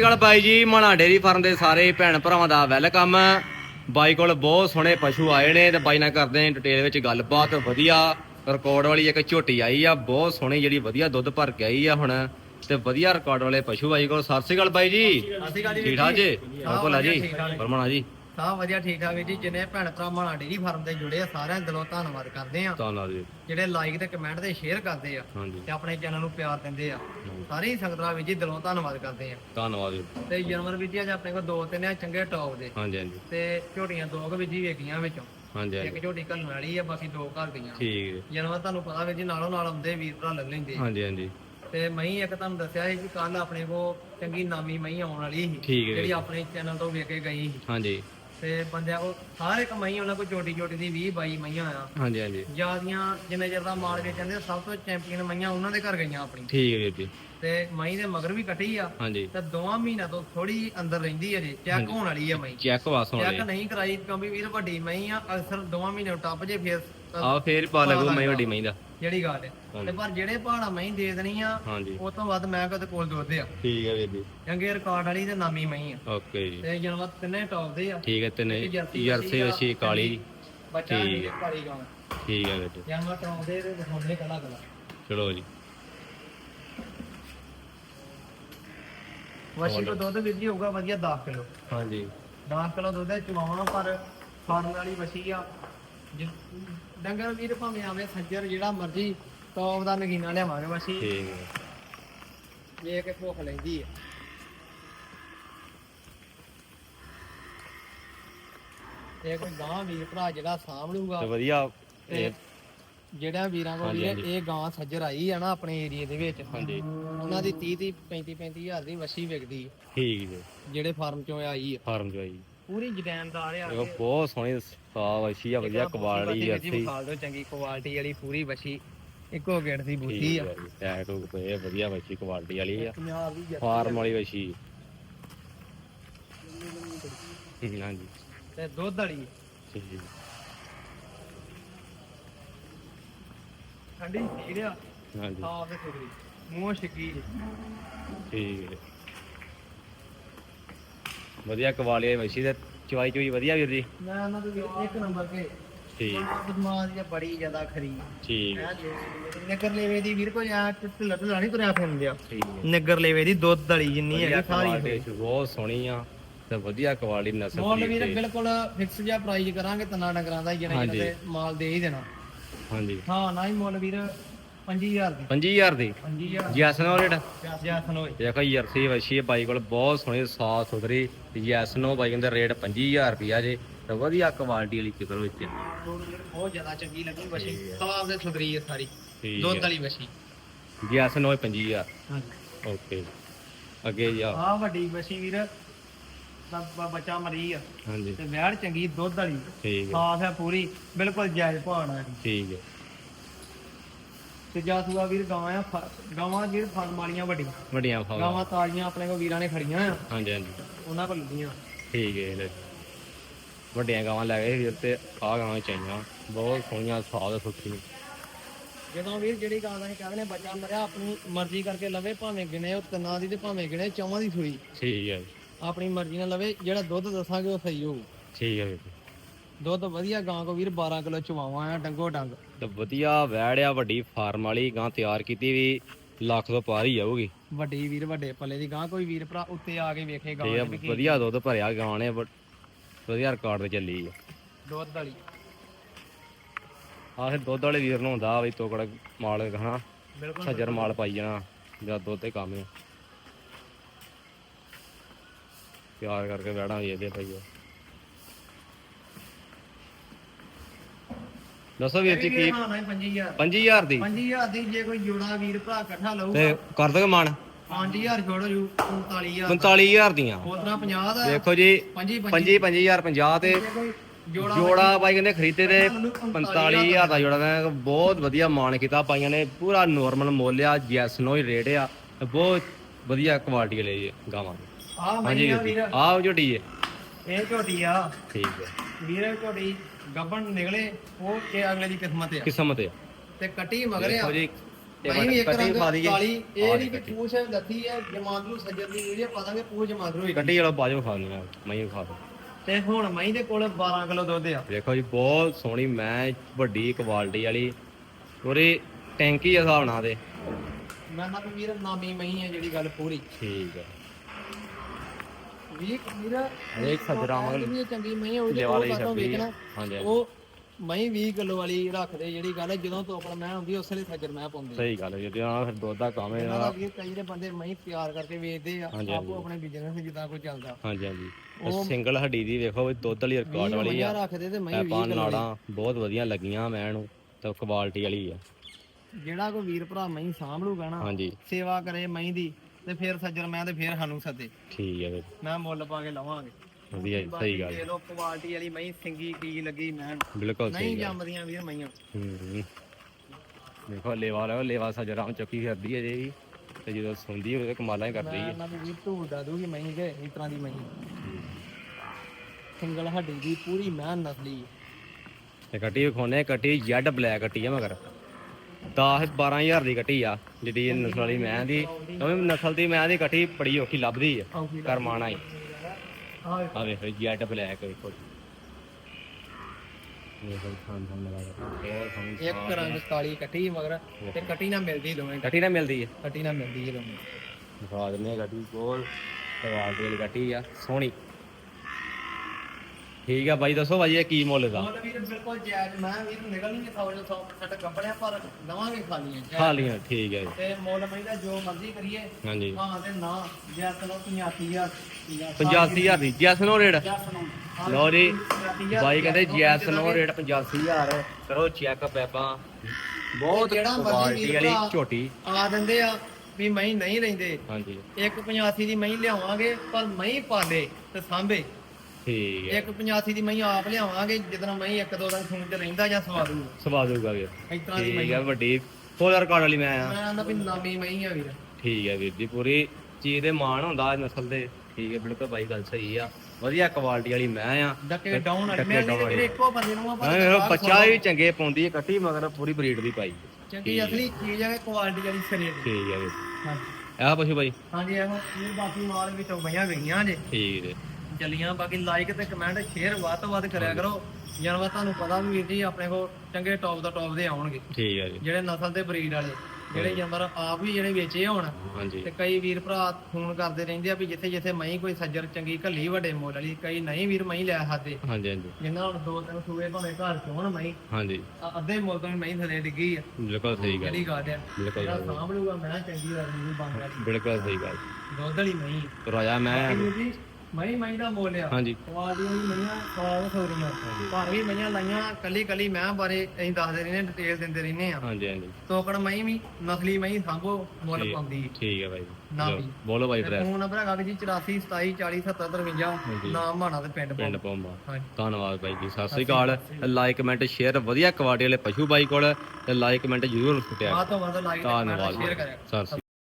ਅਕਾਲ ਬਾਈ ਜੀ ਮਣਾ dairy farm ਦੇ ਸਾਰੇ ਭੈਣ ਭਰਾਵਾਂ ਦਾ ਵੈਲਕਮ। ਬਾਈ ਕੋਲ ਬਹੁਤ ਸੋਹਣੇ ਪਸ਼ੂ ਆਏ ਨੇ ਤੇ ਬਾਈ ਨਾਲ ਕਰਦੇ ਆਂ ਡਿਟੇਲ ਵਿੱਚ ਗੱਲਬਾਤ। ਵਧੀਆ ਰਿਕਾਰਡ ਵਾਲੀ ਇੱਕ ਝੋਟੀ ਆਈ ਆ ਬਹੁਤ ਸੋਹਣੀ ਜਿਹੜੀ ਵਧੀਆ ਦੁੱਧ ਭਰ ਕੇ ਆਈ ਆ ਹੁਣ। ਤੇ ਵਧੀਆ ਰਿਕਾਰਡ ਵਾਲੇ ਪਸ਼ੂ ਬਾਈ ਕੋਲ। ਸਤਿ ਸ਼੍ਰੀ ਅਕਾਲ ਬਾਈ ਜੀ। ਸ਼੍ਰੀ ਅਕਾਲ ਜੀ ਠੀਕ ਠਾਕ ਜੀ। ਬਿਲਕੁਲ ਆ ਜੀ। ਪਰਮਣਾ ਜੀ। ਸਭ ਵਧੀਆ ਠੀਕ ਠਾਕ ਵੀਰ ਜੀ ਜਿੰਨੇ ਭੈਣ ਭਰਾ ਮਾਣਾ ਡੇਰੀ ਫਾਰਮ ਤੇ ਜੁੜੇ ਆ ਸਾਰਿਆਂ ਦਿਲੋਂ ਧੰਨਵਾਦ ਕਰਦੇ ਆ। ਧੰਨਵਾਦ ਜੀ। ਜਿਹੜੇ ਲਾਈਕ ਤੇ ਕਮੈਂਟ ਤੇ ਸ਼ੇਅਰ ਕਰਦੇ ਆ ਹਾਂਜੀ। ਤੇ ਆਪਣੇ ਚੈਨਲ ਨੂੰ ਪਿਆਰ ਦਿੰਦੇ ਆ। ਸਾਰੇ ਹੀ ਸੰਗਤਾਂ ਵੀਰ ਜੀ ਦਿਲੋਂ ਧੰਨਵਾਦ ਕਰਦੇ ਆ। ਧੰਨਵਾਦ ਜੀ। ਤੇ ਜਨਵਰ ਵੀਰ ਜੀ ਅੱਜ ਆਪਣੇ ਕੋਲ ਦੋ ਤਿੰਨ ਆ ਚੰਗੇ ਟੌਪ ਦੇ। ਹਾਂਜੀ ਹਾਂਜੀ। ਤੇ ਝੋਟੀਆਂ ਦੋ ਕੁ ਵੀਰ ਜੀ ਵੇਖੀਆਂ ਵਿੱਚੋਂ। ਹਾਂਜੀ ਇੱਕ ਝੋਟੀ ਘੱਲਣ ਵਾਲੀ ਆ ਬਾਕੀ ਦੋ ਘਰ ਗਈਆਂ। ਠੀਕ ਹੈ ਜਨਵਰ ਤੁਹਾਨੂੰ ਪਤਾ ਵੀਰ ਜੀ ਨਾਲੋਂ ਨਾਲ ਆਉਂਦੇ ਵੀਰ ਭਰਾ ਲੈ ਲੈਂਦੇ ਹਾਂਜੀ ਹਾਂਜੀ। ਤੇ ਮਹੀਂ ਇੱਕ ਤੁਹਾਨੂੰ ਦੱਸਿਆ ਸੀ ਕਿ ਕੱਲ ਆਪਣੇ ਕੋ ਚੰਗੀ ਨਾਮੀ ਮਹੀਂ ਆਉਣ ਵਾਲੀ ਸੀ ਜਿਹੜੀ ਆਪਣੇ ਚੈਨਲ ਤੋਂ ਵੇਖ ਕੇ ਗਈ ਸੀ। ਹਾਂਜੀ। ਤੇ ਬੰਦਿਆਂ ਕੋ ਹਰ ਇੱਕ ਮਹੀਂ ਉਹਨਾਂ ਕੋ ਛੋਟੀ ਛੋਟੀ ਦੀ 20 22 ਮਈਆਂ ਆ। ਹਾਂਜੀ ਹਾਂਜੀ। ਜਿਆਦੀਆਂ ਜਿੰਨੇ ਚਿਰ ਦਾ ਮਾਲ ਵੇਚਣ ਦੇ ਸਭ ਤੋਂ ਚੈਂਪੀਅਨ ਮਈਆਂ ਉਹਨਾਂ ਦੇ ਘਰ ਗਈਆਂ ਆਪਣੀ ਠੀਕ ਹੈ ਵੀਰ ਜੀ। ਤੇ ਮਈ ਦੇ ਮਗਰ ਵੀ ਕੱਟੀ ਆ। ਹਾਂਜੀ। ਤੇ ਦੋਵਾਂ ਮਹੀਨਿਆਂ ਤੋਂ ਥੋੜੀ ਅੰਦਰ ਰਹਿੰਦੀ ਹੈ ਜੇ ਚੈੱਕ ਹੋਣ ਵਾਲੀ ਆ ਮਈ ਚੈੱਕ ਵਾਸ ਹੋਣ ਚੈੱਕ ਨਹੀਂ ਕਰਾਈ ਕਿਉਂਕਿ ਵੀਰ ਵੱਡੀ ਮਈ ਆ ਅਕਸਰ ਦੋਵਾਂ ਮਹੀਨੇ ਟੱਪ ਜੇ ਫੇਰ ਆ ਫੇਰ ਪਾ ਲੱਗੂ ਮੈਂ ਵੱਡੀ ਮਹੀਂ ਦਾ। ਜਿਹੜੀ ਗੱਲ ਹੈ। ਤੇ ਪਰ ਜਿਹੜੇ ਪਹਾੜਾ ਮਈ ਦੇ ਦੇਣੀ ਆ ਹਾਂਜੀ। ਉਹ ਤੋਂ ਵੱਧ ਮੈਂ ਕਦੇ ਕੋਲ ਦੋਦੇ ਆ। ਠੀਕ ਹੈ ਵੀਰ ਜੀ ਚੰਗੇ ਰਿਕਾਰਡ ਵਾਲੀ ਤੇ ਨਾਮੀ ਮਈ ਆ। ਓਕੇ ਜੀ। ਤੇ ਜਨਵਰ ਤਿੰਨੇ ਟੌਪ ਦੇ ਆ। ਠੀਕ ਹੈ ਤਿੰਨੇ ਇੱਕ ਜਰਸੀ ਜਰਸੀ ਵਛੀ ਕਾਲੀ। ਬੱਚਾ ਠੀਕ ਗਾਂ ਠੀਕ ਹੈ ਵੀਰ ਜੀ ਟੌਪ ਦੇ ਤੇ ਦਿਖਾਉਂਦੇ ਕਲਾ ਕਲਾ। ਚਲੋ ਜੀ। ਵਸ਼ੀ ਕੋ ਦੁੱਧ ਜੀ ਹੋਊਗਾ ਵਧੀਆ 10 ਕਿਲੋ। ਹਾਂਜੀ। 10 ਕਿਲੋ ਦੁੱਧ ਹੈ ਚਵਾਉਣਾ ਪਰ ਫਾਰਮ ਵਾਲੀ ਵਸ਼ੀ ਆ। ਜਿ- ਡੰਗਰ ਵੀਰ ਭਾਵੇਂ ਆਵੇ ਸੱਜਰ ਜਿਹੜਾ ਮਰਜ਼ੀ ਟੌਪ ਦਾ ਨਗੀਨਾ ਲਿਆਵਾਂਗੇ ਵਸ਼ੀ ਠੀਕ ਹੈ। ਵੇਖ ਕੇ ਭੁੱਖ ਲੈਂਦੀ ਹੈ। ਇਹ ਕੋਈ ਗਾਂ ਵੀਰ ਭਰਾ ਜਿਹੜਾ ਸਾਂਭ ਲੂਗਾ ਤੇ ਵਧੀਆ ਤੇ ਇਹ ਜਿਹੜਾ ਵੀਰਾਂ ਕੋਲ ਹਾਂਜੀ, ਹਾਂਜੀ। ਇਹ ਗਾਂ ਸੱਜਰ ਆਈ ਆ ਨਾ ਆਪਣੇ ਏਰੀਏ ਦੇ ਵਿੱਚ। ਹਾਂਜੀ। ਉਹਨਾਂ ਦੀ 30 30 35 35 ਹਜ਼ਾਰ ਦੀ ਵਸ਼ੀ ਵਿਕਦੀ। ਹੈ, ਠੀਕ ਹੈ ਜਿਹੜੇ ਫਾਰਮ ਚੋਂ ਆਈ ਆ। ਫਾਰਮ ਜੋ ਆਈ। ਪੂਰੀ ਜਡੈਨਦਾਰ ਆ ਦੇਖੋ ਬਹੁਤ ਸੋਹਣੀ ਸਾਫ਼ ਅੱਛੀ ਆ ਵਧੀਆ ਕੁਆਲਿਟੀ ਆ ਅੱਛੀ ਖਾਲ ਦੋ ਚੰਗੀ ਕੁਆਲਿਟੀ ਵਾਲੀ ਪੂਰੀ ਵਸ਼ੀ ਇੱਕੋ ਗੇੜ ਦੀ ਬੂਟੀ ਠੀਕ ਆ। ਜੀ ਟੈਗ ਟੂਗ ਪਏ ਵਧੀਆ ਅੱਛੀ ਕੁਆਲਿਟੀ ਵਾਲੀ ਆ। ਫਾਰਮ ਵਾਲੀ ਅੱਛੀ ਹਾਂਜੀ ਤੇ ਦੁੱਧ ਵਾਲੀ। ਠੀਕ ਹੈ ਠੰਡੀ ਸੀਰ ਆ ਹਾਂਜੀ। ਸਾਫ਼ ਤੇ ਸੁਥਰੀ। ਮੂੰਹ ਛਿੱਕੀ ਠੀਕ ਹੈ ਵਧੀਆ ਕੁਆਲਿਟੀ ਮੱਛੀ ਤੇ ਚਵਾਈ ਚੋਈ ਵਧੀਆ ਵੀਰ ਜੀ? ਮੈਂ ਉਹਨਾਂ ਇੱਕ ਨੰਬਰ ਤੇ ਠੀਕ। ਬਦਮਾਸ਼ ਜਾਂ ਬੜੀ ਜ਼ਿਆਦਾ ਖਰੀ। ਠੀਕ। ਨਗਰ ਲੇਵੇ ਦੀ ਵੀਰ ਕੋਈ ਆ ਢਿੱਲਾ ਢਿੱਲਾ ਨਹੀਂ ਤੁਰਿਆ ਫਿਰਦੇ ਆ ਠੀਕ। ਹੈ ਨਗਰ ਲੇਵੇ ਦੀ ਦੁੱਧ ਵਾਲੀ ਜਿੰਨੀ ਹੈਗੀ ਸਾਰੀ ਬਹੁਤ ਸੋਹਣੀ ਆ ਤੇ ਵਧੀਆ ਕੁਆਲਿਟੀ ਨਸਲ ਮੋਲ ਦੀ ਵੀਰ ਤੇ- ਬਿਲਕੁਲ ਫਿਕਸ ਜਿਹਾ ਪ੍ਰਾਈਸ ਕਰਾਂਗੇ ਤਨਾ ਡੰਗਰਾਂ ਦਾ ਜਿਹਨੇ ਹਾਂਜੀ। ਜਿਹਨੇ ਮਾਲ ਦੇ ਹੀ ਦੇਣਾ। ਹਾਂਜੀ। ਹਾਂ ਨਾ ਹੀ ਮੁੱਲ ਵੀਰ 25000 ਦੀ। 25000 ਦੀ? 25000 ਜੈਸ ਨੋ ਰੇਟ ਜੈਸਨ ਦੇਖੋ ਜਰਸੀ ਵਸ਼ੀ ਬਾਈ ਕੋਲ ਬਹੁਤ ਸੋਹਣੀ ਸਾਫ਼ ਸੁਥਰੀ ਜੈਸ ਨੋ ਬਾਈ ਕਹਿੰਦੇ ਰੇਟ 25000 ਰੁਪਿਆ ਜੇ ਤੇ ਵਧੀਆ ਕੁਆਲਿਟੀ ਵਾਲੀ ਕਿਤਰ ਵਿੱਚ ਬਹੁਤ ਜ਼ਿਆਦਾ ਚੰਗੀ ਲੱਗੀ ਵਸ਼ੀ ਸਾਫ਼ ਤੇ ਸੁਥਰੀ ਹੈ ਸਾਰੀ। ਠੀਕ ਦੁੱਧ ਵਾਲੀ ਵਸ਼ੀ ਜੈਸ ਨੋ 25000 ਹਾਂਜੀ। ਓਕੇ। ਅੱਗੇ ਜਾ। ਆ ਵੱਡੀ ਵਸ਼ੀ ਵੀਰ ਸਭ ਬੱਚਾ ਮਰੀ ਆ। ਹਾਂਜੀ। ਤੇ ਵਿਆਹ ਚੰਗੀ ਦੁੱਧ ਵਾਲੀ। ਠੀਕ ਹੈ। ਸਾਫ਼ ਹੈ ਪੂਰੀ। ਬਿਲਕੁਲ ਜਾਇਜ਼ ਭਾਅ ਨਾਲ। ਠੀਕ ਹੈ। ਤੇ ਜਾਸੂਆ ਵੀਰ ਗਾਵਾਂ ਆ ਫ- ਗਾਵਾਂ ਵੀਰ ਫਾਰਮ ਵਾਲੀਆਂ ਵੱਡੀਆਂ। ਵੱਡੀਆਂ ਫਾਵਾ ਗਾਵਾਂ ਤਾਜ਼ੀਆਂ ਆਪਣੇ ਕੋਲ ਵੀਰਾਂ ਨੇ ਖੜੀਆਂ ਆ। ਹਾਂਜੀ ਹਾਂਜੀ। ਉਹਨਾਂ ਕੋਲ ਲੱਦੀਆਂ ਠੀਕ ਹੈ ਲੈ। ਵੱਡੀਆਂ ਗਾਵਾਂ ਲੈ ਗਏ ਵੀਰ ਤੇ ਆ ਗਾਵਾਂ ਚਾਹੀਆਂ ਬਹੁਤ ਸੋਹਣੀਆਂ ਸਾਫ਼ ਸੁਥਰੀ ਜਦੋਂ ਵੀਰ ਜਿਹੜੀ ਗਾਂ ਦਾ ਅਸੀਂ ਕਹਿੰਦੇ ਨੇ ਬੱਚਾ ਮਰਿਆ ਆਪਣੀ ਮਰਜ਼ੀ ਕਰਕੇ ਲਵੇ ਭਾਵੇਂ ਗਿਣੇ ਉਹ ਤਿੰਨਾਂ ਦੀ ਤੇ ਭਾਵੇਂ ਗਿਣੇ ਚੌਵਾਂ ਦੀ ਸੂਈ। ਠੀਕ ਹੈ ਆਪਣੀ ਮਰਜ਼ੀ ਨਾਲ ਲਵੇ ਜਿਹੜਾ ਦੁੱਧ ਦੱਸਾਂਗੇ ਉਹ ਸਹੀ ਹੋਊ। ਠੀਕ ਹੈ ਵੀਰ ਦੁੱਧ ਵਧੀਆ ਗਾਂ ਕੋ ਵੀਰ 12 ਕਿਲੋ ਚਵਾਵਾਂ ਆ ਡੰਗੋ ਡੰਗ। ਤੇ ਵਧੀਆ ਵੈੜਿਆ ਵੱਡੀ ਫਾਰਮ ਵਾਲੀ ਗਾਂ ਤਿਆਰ ਕੀਤੀ ਵੀ ਲੱਖ ਤੋਂ ਪਾਰ ਹੀ ਜਾਊਗੀ। ਵੱਡੀ ਵੀਰ ਵੱਡੇ ਪੱਲੇ ਦੀ ਗਾਂ ਕੋਈ ਵੀਰ ਭਰਾ ਉੱਤੇ ਆ ਕੇ ਵੇਖੇ ਗਾਂ ਇਹ ਦੀ ਵਧੀਆ ਦੁੱਧ ਭਰਿਆ ਗਾਂ ਨੇ ਵਧੀਆ ਰਿਕਾਰਡ ਤੇ ਚੱਲੀ ਆ। ਦੁੱਧ ਵਾਲੀ। ਆਹ ਦੁੱਧ ਵਾਲੇ ਵੀਰ ਨੂੰ ਹੁੰਦਾ ਵੀ ਤੋਕੜ ਮਾਲ ਬਿਲਕੁਲ ਸੱਜਰ ਮਾਲ ਪਾਈ ਜਾਣਾ ਜਾਂ ਦੁੱਧ ਤੇ ਕੰਮ ਆ। ਤਿਆਰ ਕਰਕੇ ਵੈੜਾਂ ਵੀ ਇਹਦੇ ਪਈ ਦੱਸੋ ਵੀਰ ਜੀ ਕੀ? ਹਾਂ ਨਹੀਂ 5000 25000 ਦੀ? 5000 ਦੀ ਜੇ ਕੋਈ ਜੋੜਾ ਵੀਰ ਭਰਾ ਇਕੱਠਾ ਲਊਗਾ। ਤੇ ਕਰ ਦੋਗੇ ਮਾਨ। 5000 ਜੋੜੋ ਜੂ 45000 45000 ਦੀਆਂ। ਉਤਰਾ 50 ਦਾ। ਦੇਖੋ ਜੀ 25 25 25000 50 ਤੇ ਜੋੜਾ ਬਾਈ ਕਹਿੰਦੇ ਖਰੀਦੇ ਤੇ 45000 ਦਾ ਜੋੜਾ। ਮੈਂ ਬਹੁਤ ਵਧੀਆ ਮਾਨ ਕੀਤਾ ਪਾਈਆਂ ਨੇ। ਪੂਰਾ ਨਾਰਮਲ ਮੁੱਲ ਆ ਜੈਸ ਨੋ ਹੀ ਰੇਟ ਆ। ਬਹੁਤ ਵਧੀਆ ਕੁਆਲਿਟੀ ਵਾਲੇ ਜੀ ਗਾਵਾਂ ਦੇ। ਆ ਵੀਰ ਜੀ। ਆਹ ਝੋਟੀ ਹੈ ਇਹ ਝੋਟੀ ਆ। ਠੀਕ ਹੈ। ਵੀਰ ਝੋਟੀ ਗੱਬਣ ਨਿਕਲੇ ਉਹ ਇਹ ਅਗਲੇ ਦੀ ਕਿਸਮਤ ਆ। ਕਿਸਮਤ ਹੈ ਤੇ ਕੱਟੀ ਮਗਰ ਆ। ਦੇਖੋ ਜੀ ਮੈਂ ਵੀ ਇੱਕ ਰੰਗ ਕਾਲੀ ਇਹ ਨਹੀਂ ਕਿ। ਪੂਛ ਲੱਥੀ ਹੈ ਜਮਾਂਦਰੂ ਸੱਜਰ ਦੀ ਵੀਡੀਓ ਪਾ ਦਾਂਗੇ ਪੂਛ ਜਮਾਂਦਰੂ ਹੋਈ। ਕੱਟੀ ਵਾਲਾ ਬਾਜੋ ਖਾ ਲੈਣਾ ਮੈਂ ਖਾ ਦੋ। ਤੇ ਹੁਣ ਮਹੀਂ ਦੇ ਕੋਲ 12 ਕਿਲੋ ਦੁੱਧ ਆ। ਦੇਖੋ ਜੀ ਬਹੁਤ ਸੋਹਣੀ ਮੈਂ ਵੱਡੀ ਕੁਆਲਿਟੀ ਵਾਲੀ ਪੂਰੀ ਟੈਂਕੀ ਹਿਸਾਬ ਨਾਲ ਦੇ ਮੈਂ ਨਾ ਵੀਰ ਨਾਮੀ ਮਹੀਂ ਹੈ ਜਿਹੜੀ ਗੱਲ ਪੂਰੀ। ਠੀਕ ਹੈ ਵੀ ਵੀਰ ਹਰੇਕ ਸੱਜਰਾਂ ਵਾਂਗ ਵੀ ਚੰਗੀ ਮਹੀਂ ਹੋਈ ਤੇ ਉਹ ਛੱਬੀ। ਵੇਖਣਾ। ਹਾਂਜੀ ਉਹ ਮਹੀਂ 20 ਕਿਲੋ ਵਾਲੀ ਰੱਖਦੇ ਜਿਹੜੀ ਗੱਲ ਹੈ ਜਦੋਂ ਤੋਂ ਆਪਣਾ ਮੈਂ ਹੁੰਦੀ ਉਸੇ ਲਈ ਸੱਜਰ ਮੈਂ ਪਾਉਂਦੇ। ਸਹੀ ਗੱਲ ਹੈ ਜੀ ਨਾਲ ਫਿਰ ਦੁੱਧ ਦਾ ਕੰਮ ਹੈ ਦਾ ਕਈ ਜਿਹੜੇ ਬੰਦੇ ਮਹੀਂ ਤਿਆਰ ਕਰਕੇ ਵੇਚਦੇ ਆ ਆਪੋ ਆਪਣੇ ਬਿਜ਼ਨਸ ਜਿੱਦਾਂ ਕੋਈ ਚੱਲਦਾ। ਹਾਂਜੀ ਹਾਂਜੀ। ਸਿੰਗਲ ਹੱਡੀ ਦੀ ਵੇਖੋ ਵੀ ਦੁੱਧ ਵਾਲੀ ਰਿਕਾਰਡ ਵਾਲੀ ਆ। ਰੱਖਦੇ ਤੇ ਮਹੀਂ 20 ਪੈਪਾਂ ਨਾੜਾਂ ਬਹੁਤ ਵਧੀਆ ਲੱਗੀਆਂ ਮੈਂ ਇਹਨੂੰ ਤੇ ਕੁਆਲਿਟੀ ਵਾਲੀ ਆ। ਜਿਹੜਾ ਕੋਈ ਵੀਰ ਭਰਾ ਮਹੀਂ ਸਾਂਭ ਲੂਗਾ ਨਾ ਸੇਵਾ ਕਰੇ ਮਹੀਂ ਦੀ। ਤੇ ਫਿਰ ਸੱਜਰ ਮੈਂ ਤੇ ਫਿਰ ਸਾਨੂੰ ਸੱਦੇ। ਠੀਕ ਹੈ ਵੀਰ ਮੈਂ ਮੁੱਲ ਪਾ ਕੇ ਲਵਾਂਗੇ। ਵਧੀਆ ਜੀ, ਸਹੀ ਗੱਲ। ਦੇ ਲੋ ਕੁਆਲਿਟੀ ਵਾਲੀ ਮਹੀਂ ਸਿੰਗੀ ਕੀ ਲੱਗੀ ਮੈਂ। ਬਿਲਕੁਲ ਨਹੀਂ ਸਹੀ ਗੱਲ। ਜੰਮਦੀਆਂ ਵੀਰ ਮਈਆਂ ਹੂੰ ਦੇਖੋ ਲੇਵਾ ਲਓ ਲੇਵਾ ਸਜਰਾਂ ਚੁੱਕੀ ਫਿਰਦੀ ਹੈ ਜੇ ਵੀ। ਤੇ ਜਦੋਂ ਸੁਣਦੀ ਹੋਵੇ ਤੇ ਕਮਾਲਾਂ ਹੀ ਕਰਦੀ ਮੈਂ ਹੈ ਇਹਨਾਂ ਦੀ ਵੀ ਧੂੜ ਦਾ ਦੂਗੀ ਮਹੀਂ ਕੇ ਇਸ ਤਰ੍ਹਾਂ ਦੀ ਮਹੀਂ। ਸਿੰਗਲ ਹੱਡੀ ਦੀ ਪੂਰੀ ਮੈਂ ਨਸਲੀ ਤੇ ਕੱਟੀ ਵਿਖਾਉਣੇ ਕੱਟੀ ਜੈਡ ਬਲੈਕ ਕੱਟੀ ਆ ਮਗਰ। 10 12000 ਦੀ ਕੱਟੀ ਆ ਜਿਹੜੀ ਇਹ ਨਸਲ ਵਾਲੀ ਮੈਂ ਦੀ ਕਿਉਂਕਿ ਨਸਲ ਦੀ ਮੈਂ ਦੀ ਕੱਟੀ ਬੜੀ ਔਖੀ ਲੱਭਦੀ ਆ ਕਰਮਾਣਾ ਹੀ ਹਾਂ ਆ ਵੇਖੋ ਜੈਡ ਬਲੈਕ ਵੇਖੋ ਇੱਕ ਰੰਗ ਕਾਲੀ ਕੱਟੀ ਮਗਰ ਤੇ ਕੱਟੀ ਨਾ ਮਿਲਦੀ ਦੋਵੇਂ ਕੱਟੀ ਨਾ ਮਿਲਦੀ ਹੈ ਕੱਟੀ ਨਾ ਮਿਲਦੀ ਇਹ ਦੋਵੇਂ। ਦਿਖਾ ਦਿੰਦੇ ਆ ਗੱਡੀ ਬਹੁਤ ਸਵਾਲ ਦੀ ਗੱਡੀ ਆ ਸੋਹਣੀ। ਠੀਕ ਆ ਬਾਈ ਦੱਸੋ ਬਾਈ ਇਹ ਕੀ ਮੁੱਲ ਦਾ ਮੁੱਲ ਵੀਰ ਬਿਲਕੁਲ ਜਾਇਜ਼ ਮੈਂ ਵੀਰ ਨਿਕਲ ਨਹੀਂ 100 100% ਕੰਪਨੀਆਂ ਪਰ ਦਵਾਂਗੇ ਖਾਲੀਆਂ। ਖਾਲੀਆਂ ਠੀਕ ਹੈ ਜੀ। ਤੇ ਮੁੱਲ ਦਾ ਜੋ ਮਰਜ਼ੀ ਕਰੀਏ। ਹਾਂਜੀ। ਹਾਂ ਤੇ ਨਾ ਜੈਸ ਨੂੰ 85000 85000 ਦੀ ਜੈਸ ਨੋ ਰੇਟ। ਲਓ। ਜੀ 85,000 ਬਾਈ ਕਹਿੰਦੇ ਜੈਸ ਨੋ ਰੇਟ 85000 ਕਰੋ ਚੈੱਕ ਪੈਪਾਂ। ਬਹੁਤ ਜਿਹੜਾ ਮਰਜ਼ੀ ਕੁਆਲਿਟੀ ਵੀਰ ਵਾਲੀ ਭਰਾ- ਝੋਟੀ। ਆ ਦਿੰਦੇ ਆ ਵੀ ਮਈ ਨਹੀਂ ਲੈਂਦੇ। ਹਾਂਜੀ। ਇੱਕ 85 ਦੀ ਮਈ ਲਿਆਵਾਂਗੇ ਪਰ ਮਈ ਪਾਲੇ ਤੇ ਸਾਂਭੇ। ਠੀਕ ਹੈ। ਇੱਕ 85 ਦੀ ਮਈ ਆਪ ਲਿਆਵਾਂਗੇ ਜਦੋਂ ਮਈ ਇੱਕ ਦੋ ਦਿਨ ਖੂਨ ਤੇ ਰਹਿੰਦਾ ਜਾਂ ਸਵਾਦੂ ਸਵਾਦ ਹੋਊਗਾ ਵੀਰ। ਇਸ ਤਰ੍ਹਾਂ ਦੀ ਠੀਕ ਹੈ ਵੱਡੀ ਫੁੱਲ ਰਿਕਾਰਡ ਵਾਲੀ ਮੈਂ ਆ। ਮੈਂ ਆਂਦਾ ਵੀ ਨਾਮੀ ਮਈ ਆ ਵੀਰ। ਠੀਕ ਹੈ ਵੀਰ ਜੀ ਪੂਰੀ ਚੀਜ਼ ਦੇ ਮਾਣ ਹੁੰਦਾ ਨਸਲ ਦੇ। ਠੀਕ ਹੈ ਬਿਲਕੁਲ ਬਾਈ ਗੱਲ ਸਹੀ ਆ। ਵਧੀਆ ਕੁਆਲਿਟੀ ਵਾਲੀ ਮੈਂ ਆ। ਡੱਕੇ ਡਾਊਨ ਡੱਕੇ ਮੈਂ ਇੱਕੋ ਬੰਦੇ ਨੂੰ ਆ ਪਰ ਹਾਂ ਬੱਚਾ ਵੀ ਚੰਗੇ ਪਾਉਂਦੀ ਹੈ ਕੱਟੀ ਮਗਰ ਪੂਰੀ ਬਰੀਡ ਦੀ ਪਾਈ ਚੰਗੀ ਅਸਲੀ ਚੀਜ਼ ਹੈ ਕੁਆਲਿਟੀ ਵਾਲੀ ਸਰੇ ਦੀ। ਠੀਕ ਹੈ ਵੀਰ। ਹਾਂਜੀ ਆਹ ਪੁੱਛੋ ਬਾਈ ਹਾਂਜੀ ਇਹੋ ਇਹ ਬਾਕੀ ਮਾਲ ਵਿੱਚੋਂ ਗਈਆਂ ਗਈਆਂ ਜੇ। ਠੀਕ ਹੈ। ਚੱਲੀਆਂ। ਬਾਕੀ ਲਾਈਕ ਤੇ ਕਮੈਂਟ ਸ਼ੇਅਰ ਵੱਧ ਤੋਂ ਵੱਧ ਕਰਿਆ ਕਰੋ। ਜਾਨਵਰ ਤੁਹਾਨੂੰ ਪਤਾ ਵੀ ਵੀਰ ਜੀ ਆਪਣੇ ਕੋਲ ਚੰਗੇ ਟੌਪ ਦਾ ਟੌਪ ਦੇ ਆਉਣਗੇ। ਠੀਕ ਹੈ ਜੀ। ਜਿਹੜੇ ਨਸਲ ਤੇ ਬਰੀਡ ਵਾਲੇ ਜਿਹੜੇ ਜਾਨਵਰ ਆਪ ਵੀ ਜਿਹੜੇ ਵੇਚੇ ਹੋਣ ਹਾਂਜੀ। ਤੇ ਕਈ ਵੀਰ ਭਰਾ ਫੋਨ ਕਰਦੇ ਰਹਿੰਦੇ ਆ ਵੀ ਜਿੱਥੇ ਜਿੱਥੇ ਮਹੀਂ ਕੋਈ ਸੱਜਰ ਚੰਗੀ ਘੱਲੀ ਵੱਡੇ ਮੁੱਲ ਵਾਲੀ ਕਈ ਨਹੀਂ ਵੀਰ ਮਹੀਂ ਲੈ ਸਕਦੇ। ਹਾਂਜੀ ਹਾਂਜੀ। ਜਿੰਨਾ ਹੁਣ ਦੋ ਤਿੰਨ ਸੂਏ ਭਾਵੇਂ ਘਰ ਚ ਹੋਣ ਮਹੀਂ ਹਾਂਜੀ। ਅੱਧੇ ਮੁੱਲ ਤੋਂ ਵੀ ਮਹੀਂ ਥੱਲੇ ਡਿੱਗੀ ਆ। ਬਿਲਕੁਲ ਸਹੀ ਗੱਲ। ਜਿਹੜੀ ਗੱਲ ਆ ਬਿਲਕੁਲ ਜਿਹੜਾ ਸਾਂਭ ਲੂਗਾ ਮੈਂ ਚੰਗੀ ਨਹੀਂ ਬੰਦ ਵਾਲੀ। ਬਿਲਕੁਲ ਸਹੀ ਗੱਲ। ਦੁੱਧ ਵਾਲੀ ਮਹੀਂ। ਰਾਜਾ ਮੈਂ ਵੀਰ ਜੀ ਮਹੀਂ ਮਹੀਂ ਦਾ ਮੁੱਲ ਆ। ਹਾਂਜੀ। ਕੁਆਲੀਆਂ ਵੀ ਮਈਆਂ ਸੌ ਸੌਰੀਆਂ ਪਰ ਵੀ ਮਈਆਂ ਲਾਈਆਂ ਕੱਲੀ ਕੱਲੀ ਮੈਂ ਬਾਰੇ ਅਸੀਂ ਦੱਸਦੇ ਰਹਿੰਦੇ ਡਿਟੇਲ ਦਿੰਦੇ ਰਹਿੰਦੇ ਆ ਹਾਂਜੀ ਹਾਂਜੀ। ਤੋਕੜ ਮਈ ਵੀ ਨਸਲੀ ਮਈ ਸਾਂਭੋ ਮੁੱਲ ਪਾਉਂਦੀ। ਠੀਕ ਹੈ ਬਾਈ ਨਾ ਵੀ। ਬੋਲੋ ਬਾਈ ਫਰੈਸ਼ ਫੋਨ ਨੰਬਰ ਹੈਗਾ ਜੀ 84 27 40 70 53 ਨਾਮ ਮਾਣਾ ਤੇ ਪਿੰਡ ਪਿੰਡ ਪੌਂਬਾ ਧੰਨਵਾਦ ਬਾਈ ਜੀ ਸਤਿ ਸ੍ਰੀ ਅਕਾਲ। ਲਾਈਕ ਕਮੈਂਟ ਸ਼ੇਅਰ ਵਧੀਆ ਕੁਆਲਿਟੀ ਵਾਲੇ ਪਸ਼ੂ ਬਾਈ ਕੋਲ। ਤੇ ਲਾਈਕ ਕਮੈਂਟ ਜ਼ਰੂਰ ਸੁਟਿਆ ਆ ਤੋਂ ਵੱਧ ਲਾਈਕ ਤੇ ਧੰਨਵਾਦ ਸ਼ੇਅਰ ਕਰਿਆ ਸਤਿ ਸ੍ਰੀ